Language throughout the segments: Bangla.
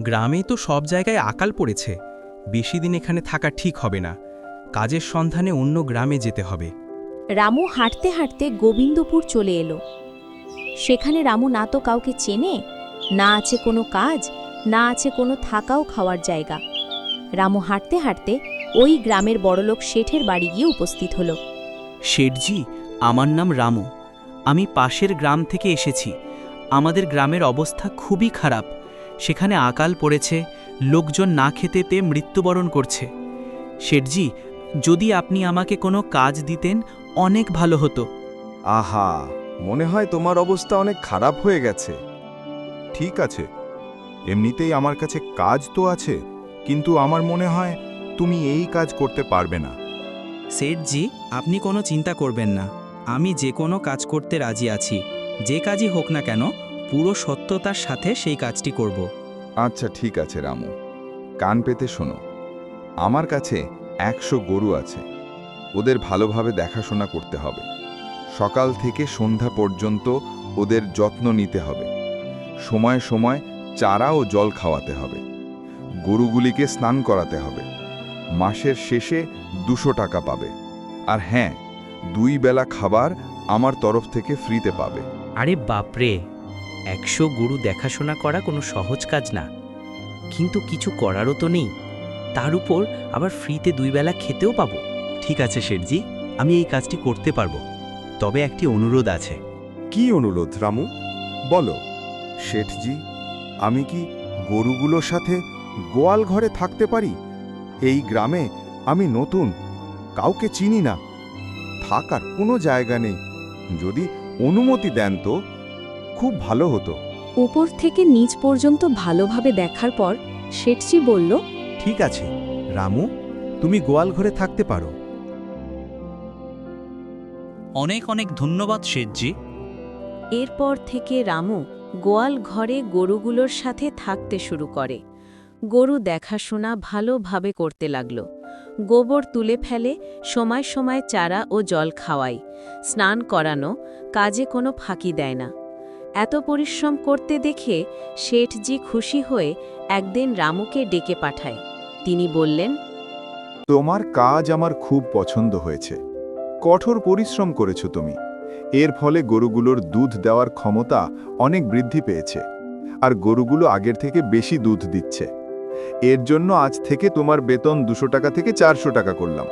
গ্রামে তো সব জায়গায় আকাল পড়েছে। বেশি দিন এখানে থাকা ঠিক হবে না। কাজের সন্ধানে অন্য গ্রামে যেতে হবে। রামু হাঁটতে হাঁটতে গোবিন্দপুর চলে এলো। সেখানে রামু না তো কাউকে চেনে না আছে কোনো কাজ না আছে কোনো থাকাও খাওয়ার জায়গা। রামু হাঁটতে হাঁটতে ওই গ্রামের বড়লোক শেঠের বাড়ি গিয়ে উপস্থিত হল। শেঠজি আমার নাম রামু। আমি পাশের গ্রাম থেকে এসেছি। আমাদের গ্রামের অবস্থা খুবই খারাপ। সেখানে আকাল পড়েছে লোকজন না খেতে পেয়ে মৃত্যুবরণ করছে। শেঠজি যদি আপনি আমাকে কোনো কাজ দিতেন অনেক ভালো হতো। আহা মনে হয় তোমার অবস্থা অনেক খারাপ হয়ে গেছে। ঠিক আছে এমনিতেই আমার কাছে কাজ তো আছে কিন্তু আমার মনে হয় তুমি এই কাজ করতে পারবে না। শেঠজি আপনি কোনো চিন্তা করবেন না। আমি যে কোনো কাজ করতে রাজি আছি। যে কাজই হোক না কেন পুরো সত্যতার সাথে সেই কাজটি করব। আচ্ছা ঠিক আছে রামু। কান পেতে শোনো। আমার কাছে একশো গরু আছে। ওদের ভালোভাবে দেখাশোনা করতে হবে। সকাল থেকে সন্ধ্যা পর্যন্ত ওদের যত্ন নিতে হবে। সময় সময় চারা ও জল খাওয়াতে হবে। গরুগুলিকে স্নান করাতে হবে। মাসের শেষে দুশো টাকা পাবে। আর হ্যাঁ দুই বেলা খাবার আমার তরফ থেকে ফ্রিতে পাবে। আরে বাপরে! একশো গরু দেখাশোনা করা কোনো সহজ কাজ না। কিন্তু কিছু করারও তো নেই। তার উপর আবার ফ্রিতে দুই বেলা খেতেও পাবো। ঠিক আছে শেঠজি আমি এই কাজটি করতে পারব। তবে একটি অনুরোধ আছে। কি অনুরোধ রামু? বলো। শেঠজি আমি কি গরুগুলোর সাথে গোয়াল ঘরে থাকতে পারি? এই গ্রামে আমি নতুন কাউকে চিনি না। থাকার কোনো জায়গা নেই। যদি অনুমতি দেন তো? খুব ভালো হতো। উপর থেকে নিচ পর্যন্ত ভালোভাবে দেখার পর শেঠজি বলল ঠিক আছে রামু তুমি গোয়াল ঘরে থাকতে পারো। অনেক অনেক ধন্যবাদ শেঠজি। এরপর থেকে রামু গোয়াল ঘরে গরুগুলোর সাথে থাকতে শুরু করে। গরু দেখাশোনা ভালোভাবে করতে লাগল। গোবর তুলে ফেলে সময় সময় চারা ও জল খাওয়াই স্নান করানো কাজে কোনো ফাঁকি দেয় না। এত পরিশ্রম করতে দেখে শেঠজি খুশি হয়ে একদিন রামুকে ডেকে পাঠায়। তিনি বললেন তোমার কাজ আমার খুব পছন্দ হয়েছে। কঠোর পরিশ্রম করেছ তুমি। এর ফলে গরুগুলোর দুধ দেওয়ার ক্ষমতা অনেক বৃদ্ধি পেয়েছে আর গরুগুলো আগের থেকে বেশি দুধ দিচ্ছে। এর জন্য আজ থেকে তোমার বেতন দুশো টাকা থেকে চারশো টাকা করলাম।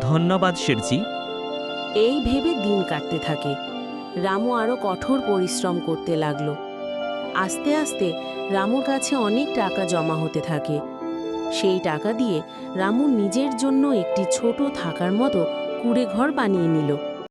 ধন্যবাদ শেঠজি। এই ভেবে দিন কাটতে থাকে। রামু আরও কঠোর পরিশ্রম করতে লাগল। আস্তে আস্তে রামুর কাছে অনেক টাকা জমা হতে থাকে। সেই টাকা দিয়ে রামু নিজের জন্য একটি ছোট থাকার মতো কুড়ে ঘর বানিয়ে নিল।